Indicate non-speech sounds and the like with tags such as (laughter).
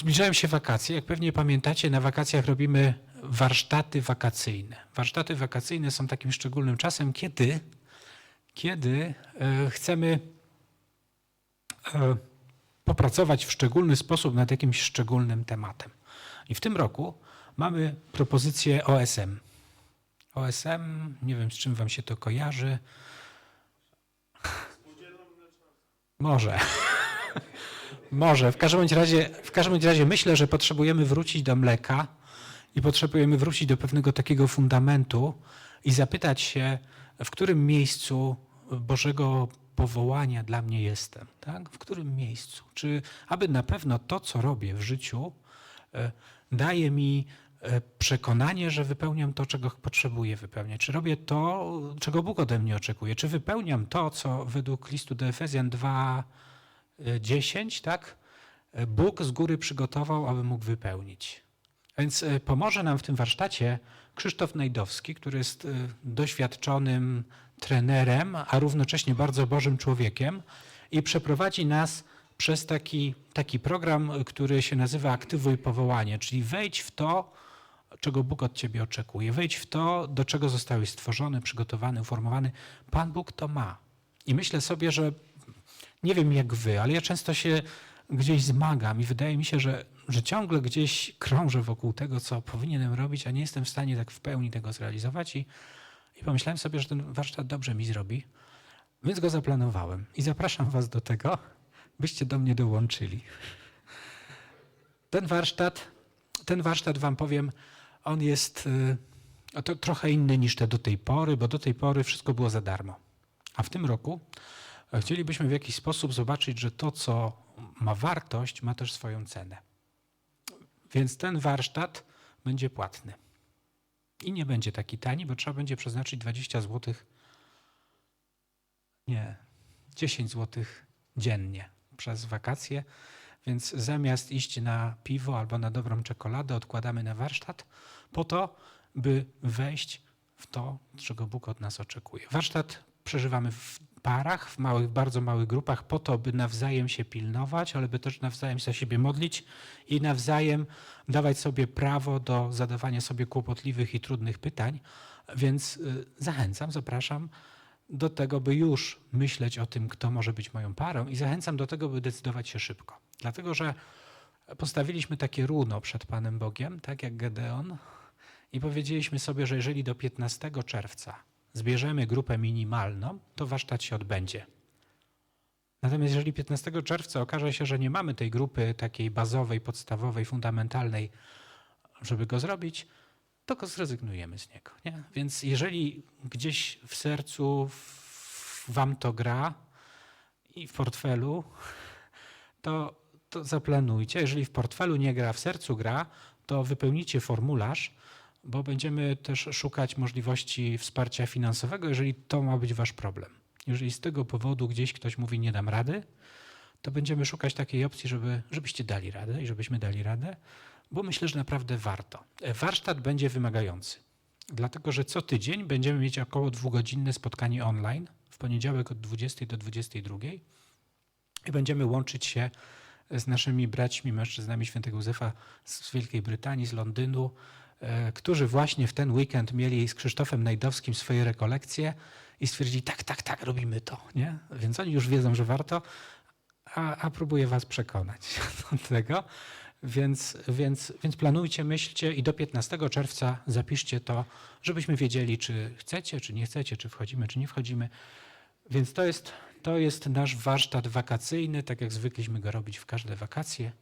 Zbliżają się wakacje. Jak pewnie pamiętacie, na wakacjach robimy warsztaty wakacyjne. Warsztaty wakacyjne są takim szczególnym czasem, kiedy, kiedy e, chcemy e, popracować w szczególny sposób nad jakimś szczególnym tematem. I w tym roku mamy propozycję OSM. OSM, nie wiem z czym wam się to kojarzy. Może. Może. W każdym razie, w każdym razie myślę, że potrzebujemy wrócić do mleka i potrzebujemy wrócić do pewnego takiego fundamentu i zapytać się, w którym miejscu Bożego powołania dla mnie jestem. Tak? W którym miejscu? Czy aby na pewno to, co robię w życiu, e, daje mi e, przekonanie, że wypełniam to, czego potrzebuję wypełniać. Czy robię to, czego Bóg ode mnie oczekuje? Czy wypełniam to, co według listu do Efezjan 2, 10, tak? Bóg z góry przygotował, aby mógł wypełnić. Więc e, pomoże nam w tym warsztacie Krzysztof Najdowski, który jest e, doświadczonym trenerem, a równocześnie bardzo Bożym człowiekiem i przeprowadzi nas przez taki, taki program, który się nazywa Aktywuj Powołanie, czyli wejdź w to, czego Bóg od ciebie oczekuje. Wejdź w to, do czego zostałeś stworzony, przygotowany, uformowany. Pan Bóg to ma. I myślę sobie, że nie wiem jak wy, ale ja często się gdzieś zmagam i wydaje mi się, że, że ciągle gdzieś krążę wokół tego, co powinienem robić, a nie jestem w stanie tak w pełni tego zrealizować. I, i pomyślałem sobie, że ten warsztat dobrze mi zrobi, więc go zaplanowałem. I zapraszam was do tego, byście do mnie dołączyli. Ten warsztat, ten warsztat wam powiem, on jest y, to trochę inny niż te do tej pory, bo do tej pory wszystko było za darmo. A w tym roku chcielibyśmy w jakiś sposób zobaczyć, że to, co ma wartość, ma też swoją cenę. Więc ten warsztat będzie płatny. I nie będzie taki tani, bo trzeba będzie przeznaczyć 20 zł. Nie, 10 zł dziennie przez wakacje. Więc zamiast iść na piwo albo na dobrą czekoladę, odkładamy na warsztat po to, by wejść w to, czego Bóg od nas oczekuje. Warsztat przeżywamy w parach, w małych, bardzo małych grupach, po to, by nawzajem się pilnować, ale by też nawzajem za siebie modlić i nawzajem dawać sobie prawo do zadawania sobie kłopotliwych i trudnych pytań. Więc y, zachęcam, zapraszam do tego, by już myśleć o tym, kto może być moją parą i zachęcam do tego, by decydować się szybko. Dlatego, że postawiliśmy takie runo przed Panem Bogiem, tak jak Gedeon, i powiedzieliśmy sobie, że jeżeli do 15 czerwca zbierzemy grupę minimalną, to warsztat się odbędzie. Natomiast jeżeli 15 czerwca okaże się, że nie mamy tej grupy takiej bazowej, podstawowej, fundamentalnej, żeby go zrobić, to go zrezygnujemy z niego. Nie? Więc jeżeli gdzieś w sercu wam to gra i w portfelu, to, to zaplanujcie. Jeżeli w portfelu nie gra, w sercu gra, to wypełnijcie formularz, bo będziemy też szukać możliwości wsparcia finansowego, jeżeli to ma być wasz problem. Jeżeli z tego powodu gdzieś ktoś mówi nie dam rady, to będziemy szukać takiej opcji, żeby, żebyście dali radę i żebyśmy dali radę, bo myślę, że naprawdę warto. E, Warsztat będzie wymagający, dlatego że co tydzień będziemy mieć około dwugodzinne spotkanie online w poniedziałek od 20 do 22 i będziemy łączyć się z naszymi braćmi, mężczyznami świętego Józefa z Wielkiej Brytanii, z Londynu, którzy właśnie w ten weekend mieli z Krzysztofem Najdowskim swoje rekolekcje i stwierdzili, tak, tak, tak, robimy to. Nie? Więc oni już wiedzą, że warto, a, a próbuję was przekonać (laughs) do tego. Więc, więc, więc planujcie, myślcie i do 15 czerwca zapiszcie to, żebyśmy wiedzieli, czy chcecie, czy nie chcecie, czy wchodzimy, czy nie wchodzimy. Więc to jest, to jest nasz warsztat wakacyjny, tak jak zwykliśmy go robić w każde wakacje.